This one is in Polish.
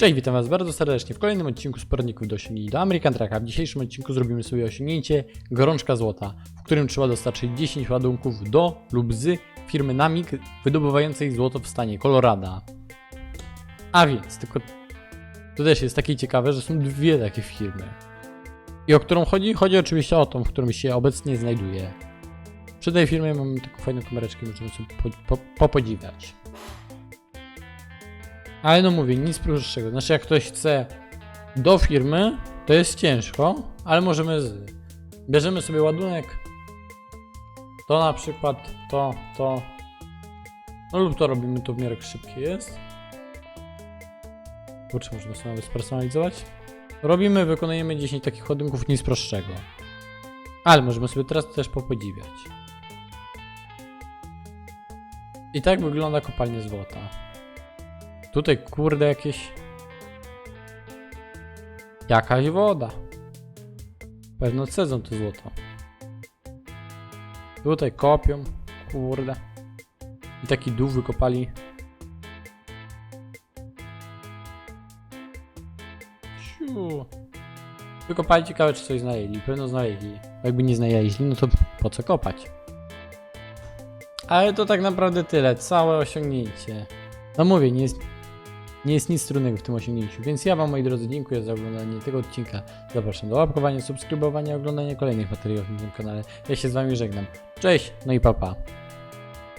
Cześć, witam Was bardzo serdecznie w kolejnym odcinku Sporników do osiągnięć do American Trucka. W dzisiejszym odcinku zrobimy sobie osiągnięcie Gorączka Złota, w którym trzeba dostarczyć 10 ładunków do lub z firmy Namik wydobywającej złoto w stanie Colorado. A więc, tylko to też jest takie ciekawe, że są dwie takie firmy. I o którą chodzi? Chodzi oczywiście o tą, w którym się obecnie znajduję. Przy tej firmie mamy taką fajną kamereczkę, możemy sobie po, po, popodziwiać. Ale no mówię, nic prostszego. Znaczy, jak ktoś chce do firmy, to jest ciężko, ale możemy. Z... Bierzemy sobie ładunek. To na przykład, to, to. No lub to robimy, to w miarę szybkie jest. Kurczę, możemy sobie nawet spersonalizować. Robimy, wykonujemy 10 takich ładunków, nic prostszego. Ale możemy sobie teraz też popodziwiać. I tak wygląda kopalnia złota. Tutaj kurde jakieś. Jakaś woda. Pewno cedzą to złoto. Tutaj kopią. Kurde. I taki dół wykopali. Siu. Wykopali ciekawe czy coś znaleźli. Pewno znaleźli. Jakby nie znaleźli, no to po co kopać? Ale to tak naprawdę tyle. Całe osiągnięcie. No mówię, nie jest, nie jest nic trudnego w tym osiągnięciu, więc ja Wam moi drodzy dziękuję za oglądanie tego odcinka. Zapraszam do łapkowania, subskrybowania, oglądania kolejnych materiałów na tym kanale. Ja się z Wami żegnam. Cześć, no i papa. Pa.